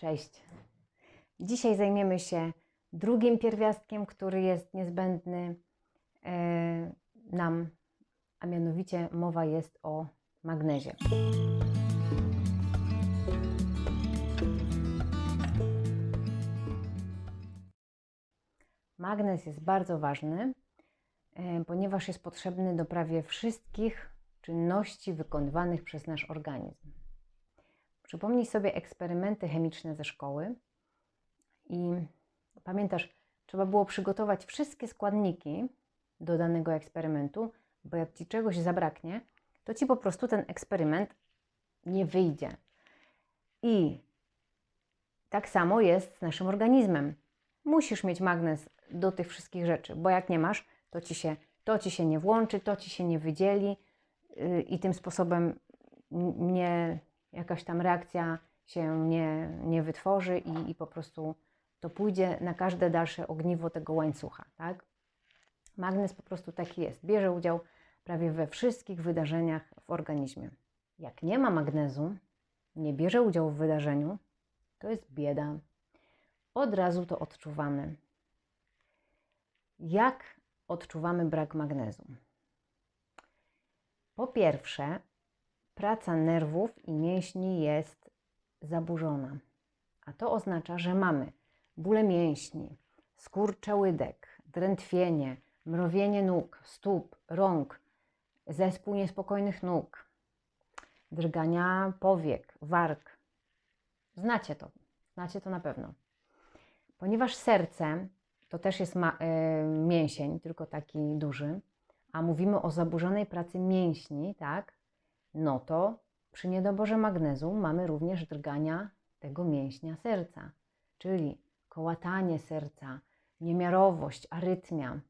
Cześć. Dzisiaj zajmiemy się drugim pierwiastkiem, który jest niezbędny e, nam, a mianowicie mowa jest o magnezie. Magnez jest bardzo ważny, e, ponieważ jest potrzebny do prawie wszystkich czynności wykonywanych przez nasz organizm. Przypomnij sobie eksperymenty chemiczne ze szkoły i pamiętasz, trzeba było przygotować wszystkie składniki do danego eksperymentu, bo jak ci czegoś zabraknie, to ci po prostu ten eksperyment nie wyjdzie. I tak samo jest z naszym organizmem. Musisz mieć magnes do tych wszystkich rzeczy, bo jak nie masz, to ci się, to ci się nie włączy, to ci się nie wydzieli yy, i tym sposobem nie, jakaś tam reakcja się nie, nie wytworzy i, i po prostu to pójdzie na każde dalsze ogniwo tego łańcucha, tak? Magnes po prostu taki jest. Bierze udział prawie we wszystkich wydarzeniach w organizmie. Jak nie ma magnezu, nie bierze udziału w wydarzeniu, to jest bieda. Od razu to odczuwamy. Jak odczuwamy brak magnezu? Po pierwsze, praca nerwów i mięśni jest zaburzona, a to oznacza, że mamy bóle mięśni, skurcze łydek, drętwienie, mrowienie nóg, stóp, rąk, zespół niespokojnych nóg, drgania powiek, warg. Znacie to, znacie to na pewno. Ponieważ serce to też jest ma, y, mięsień, tylko taki duży, a mówimy o zaburzonej pracy mięśni, tak? No to przy niedoborze magnezu mamy również drgania tego mięśnia serca, czyli kołatanie serca, niemiarowość, arytmia.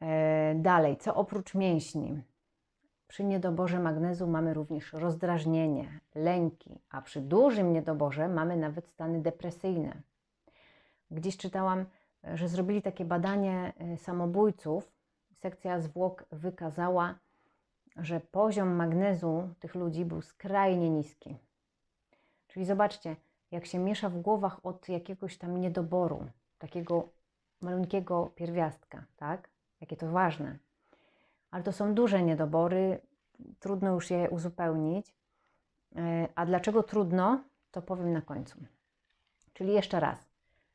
E, dalej, co oprócz mięśni? Przy niedoborze magnezu mamy również rozdrażnienie, lęki, a przy dużym niedoborze mamy nawet stany depresyjne. Gdzieś czytałam, że zrobili takie badanie e, samobójców. Sekcja zwłok wykazała, że poziom magnezu tych ludzi był skrajnie niski. Czyli zobaczcie, jak się miesza w głowach od jakiegoś tam niedoboru, takiego malutkiego pierwiastka, tak? Jakie to ważne. Ale to są duże niedobory, trudno już je uzupełnić. E, a dlaczego trudno, to powiem na końcu. Czyli jeszcze raz.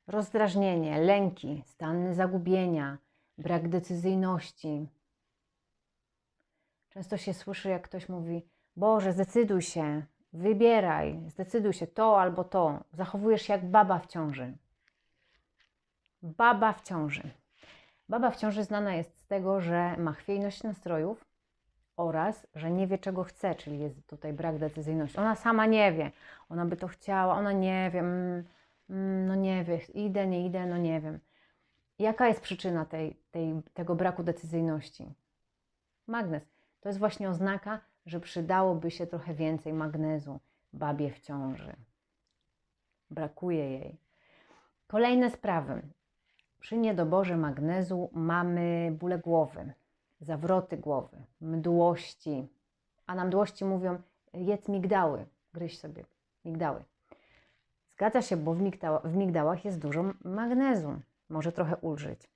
Rozdrażnienie, lęki, stany zagubienia, brak decyzyjności. Często się słyszy, jak ktoś mówi: Boże, zdecyduj się, wybieraj, zdecyduj się to albo to. Zachowujesz się jak baba w ciąży. Baba w ciąży. Baba w ciąży znana jest z tego, że ma chwiejność nastrojów oraz, że nie wie, czego chce, czyli jest tutaj brak decyzyjności. Ona sama nie wie, ona by to chciała, ona nie wie, mm, mm, no nie wie, idę, nie idę, no nie wiem. Jaka jest przyczyna tej, tej, tego braku decyzyjności? Magnes. To jest właśnie oznaka, że przydałoby się trochę więcej magnezu babie w ciąży. Brakuje jej. Kolejne sprawy. Przy niedoborze magnezu mamy bóle głowy, zawroty głowy, mdłości. A na mdłości mówią, jedz migdały, gryź sobie migdały. Zgadza się, bo w, migdała, w migdałach jest dużo magnezu. Może trochę ulżyć.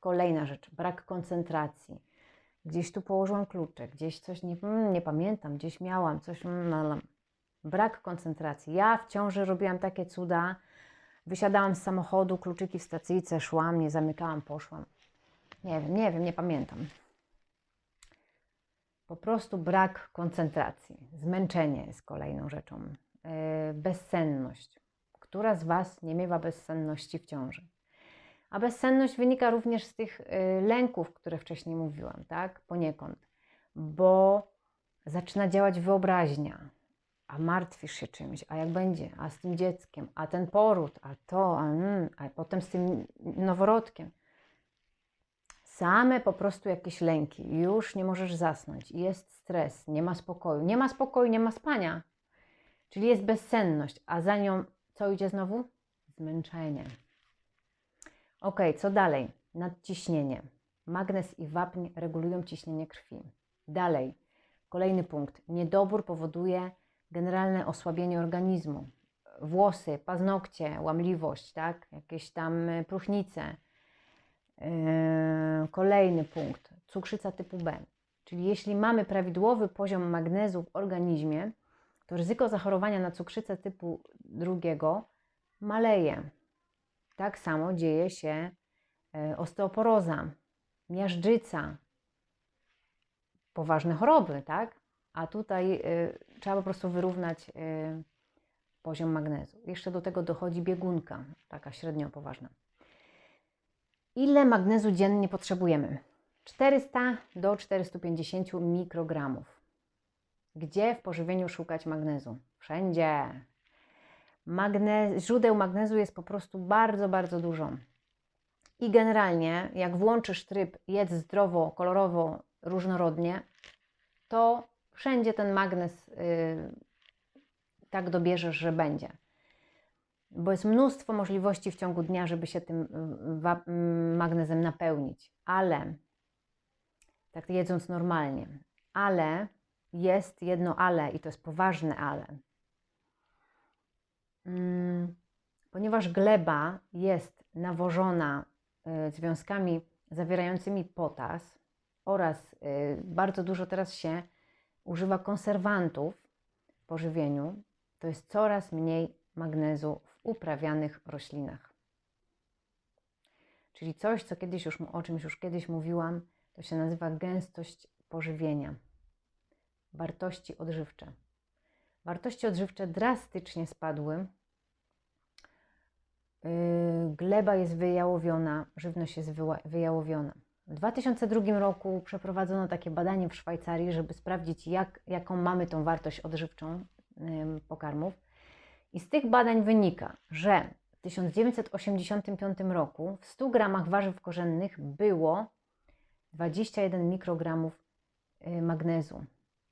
Kolejna rzecz, brak koncentracji. Gdzieś tu położyłam kluczek, gdzieś coś, nie, mm, nie pamiętam, gdzieś miałam coś, mm, brak koncentracji. Ja w ciąży robiłam takie cuda, wysiadałam z samochodu, kluczyki w stacyjce, szłam, nie zamykałam, poszłam. Nie wiem, nie wiem, nie pamiętam. Po prostu brak koncentracji. Zmęczenie jest kolejną rzeczą. Yy, bezsenność. Która z Was nie miewa bezsenności w ciąży? A bezsenność wynika również z tych y, lęków, które wcześniej mówiłam, tak? Poniekąd. Bo zaczyna działać wyobraźnia, a martwisz się czymś, a jak będzie, a z tym dzieckiem, a ten poród, a to, a, mm, a potem z tym noworodkiem. Same po prostu jakieś lęki, już nie możesz zasnąć, jest stres, nie ma spokoju. Nie ma spokoju, nie ma spania. Czyli jest bezsenność, a za nią co idzie znowu? Zmęczenie. Ok, co dalej? Nadciśnienie. Magnez i wapń regulują ciśnienie krwi. Dalej, kolejny punkt. Niedobór powoduje generalne osłabienie organizmu, włosy, paznokcie, łamliwość, tak? jakieś tam y, próchnice. Yy, Kolejny punkt, cukrzyca typu B. Czyli jeśli mamy prawidłowy poziom magnezu w organizmie, to ryzyko zachorowania na cukrzycę typu drugiego maleje. Tak samo dzieje się e, osteoporoza, miażdżyca, poważne choroby, tak? A tutaj y, trzeba po prostu wyrównać y, poziom magnezu. Jeszcze do tego dochodzi biegunka, taka średnio poważna. Ile magnezu dziennie potrzebujemy? 400 do 450 mikrogramów. Gdzie w pożywieniu szukać magnezu? Wszędzie. Magne... Źródeł magnezu jest po prostu bardzo, bardzo dużo. I generalnie, jak włączysz tryb jedz zdrowo, kolorowo, różnorodnie, to wszędzie ten magnez yy, tak dobierzesz, że będzie. Bo jest mnóstwo możliwości w ciągu dnia, żeby się tym y, magnezem napełnić, ale tak jedząc normalnie, ale jest jedno ale i to jest poważne ale. Mm, ponieważ gleba jest nawożona y, związkami zawierającymi potas oraz y, bardzo dużo teraz się używa konserwantów w pożywieniu, to jest coraz mniej magnezu w uprawianych roślinach. Czyli coś, co kiedyś już, o czymś już kiedyś mówiłam, to się nazywa gęstość pożywienia, wartości odżywcze. Wartości odżywcze drastycznie spadły. Yy, gleba jest wyjałowiona, żywność jest wyjałowiona. W 2002 roku przeprowadzono takie badanie w Szwajcarii, żeby sprawdzić, jak, jaką mamy tą wartość odżywczą pokarmów. I z tych badań wynika, że w 1985 roku w 100 gramach warzyw korzennych było 21 mikrogramów y, magnezu,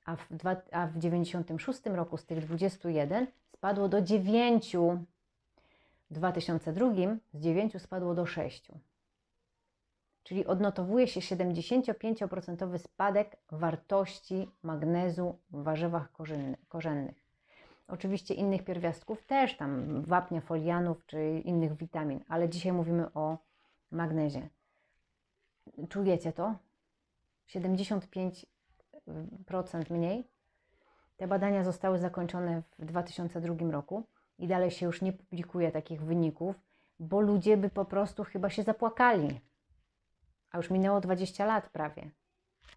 a w, dwa, a w 96 roku z tych 21 spadło do 9. W 2002 z 9 spadło do 6. Czyli odnotowuje się 75% spadek wartości magnezu w warzywach korzennych. Oczywiście innych pierwiastków też, tam wapnia folianów czy innych witamin, ale dzisiaj mówimy o magnezie. Czujecie to? 75% mniej. Te badania zostały zakończone w 2002 roku i dalej się już nie publikuje takich wyników, bo ludzie by po prostu chyba się zapłakali. A już minęło 20 lat prawie.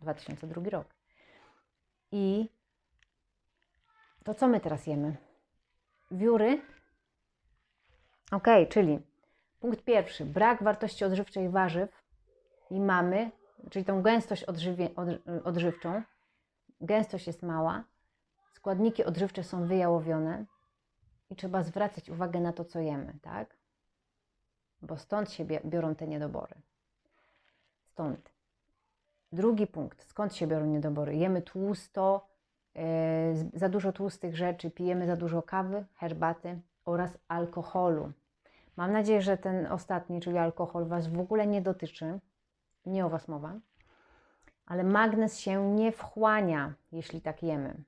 2002 rok. I to co my teraz jemy? Wióry? Ok, czyli punkt pierwszy. Brak wartości odżywczej warzyw i mamy, czyli tą gęstość odżywie, od, odżywczą. Gęstość jest mała, składniki odżywcze są wyjałowione i trzeba zwracać uwagę na to, co jemy, tak? Bo stąd się biorą te niedobory. Stąd. Drugi punkt. Skąd się biorą niedobory? Jemy tłusto, yy, za dużo tłustych rzeczy, pijemy za dużo kawy, herbaty oraz alkoholu. Mam nadzieję, że ten ostatni, czyli alkohol, Was w ogóle nie dotyczy nie o Was mowa, ale magnez się nie wchłania, jeśli tak jemy.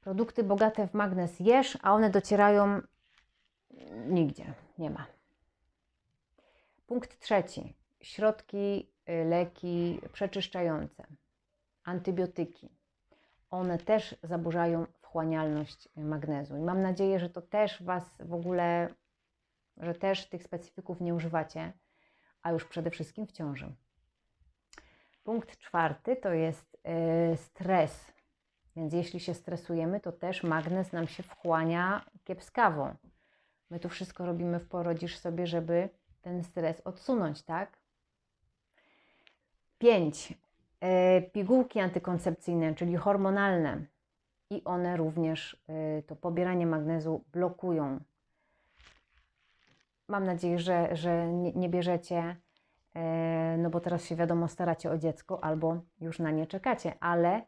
Produkty bogate w magnez jesz, a one docierają nigdzie, nie ma. Punkt trzeci. Środki, y, leki przeczyszczające, antybiotyki. One też zaburzają wchłanialność magnezu. I mam nadzieję, że to też Was w ogóle, że też tych specyfików nie używacie a już przede wszystkim w ciąży. Punkt czwarty to jest yy, stres. Więc jeśli się stresujemy, to też magnez nam się wchłania kiepskawo. My tu wszystko robimy w porodzisz sobie, żeby ten stres odsunąć, tak? Pięć. Yy, pigułki antykoncepcyjne, czyli hormonalne. I one również yy, to pobieranie magnezu blokują Mam nadzieję, że, że nie, nie bierzecie, e, no bo teraz się wiadomo, staracie o dziecko albo już na nie czekacie, ale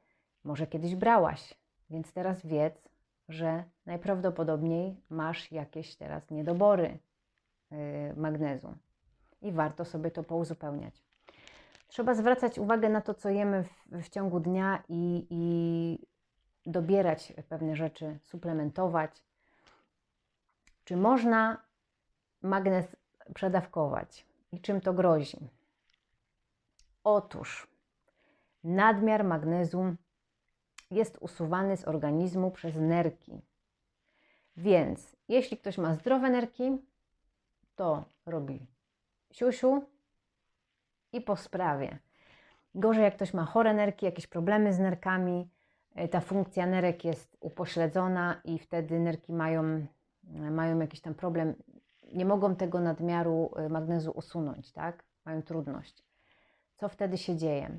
może kiedyś brałaś, więc teraz wiedz, że najprawdopodobniej masz jakieś teraz niedobory e, magnezu i warto sobie to pouzupełniać. Trzeba zwracać uwagę na to, co jemy w, w ciągu dnia i, i dobierać pewne rzeczy, suplementować. Czy można magnez przedawkować i czym to grozi? Otóż nadmiar magnezu jest usuwany z organizmu przez nerki. Więc jeśli ktoś ma zdrowe nerki, to robi siusiu i po sprawie. Gorzej jak ktoś ma chore nerki, jakieś problemy z nerkami, y, ta funkcja nerek jest upośledzona i wtedy nerki mają, mają jakiś tam problem, nie mogą tego nadmiaru y, magnezu usunąć, tak? Mają trudność. Co wtedy się dzieje?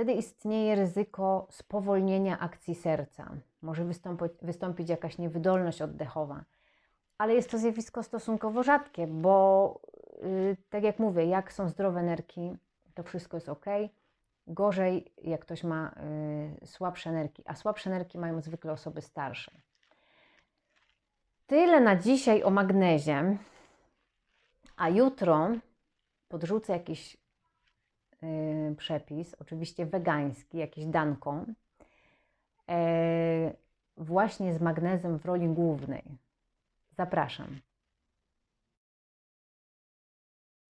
Wtedy istnieje ryzyko spowolnienia akcji serca. Może wystąpić, wystąpić jakaś niewydolność oddechowa. Ale jest to zjawisko stosunkowo rzadkie, bo yy, tak jak mówię, jak są zdrowe nerki, to wszystko jest ok. Gorzej, jak ktoś ma yy, słabsze nerki, a słabsze nerki mają zwykle osoby starsze. Tyle na dzisiaj o magnezie, a jutro podrzucę jakiś przepis, oczywiście wegański, jakiś danką, yy, właśnie z magnezem w roli głównej. Zapraszam.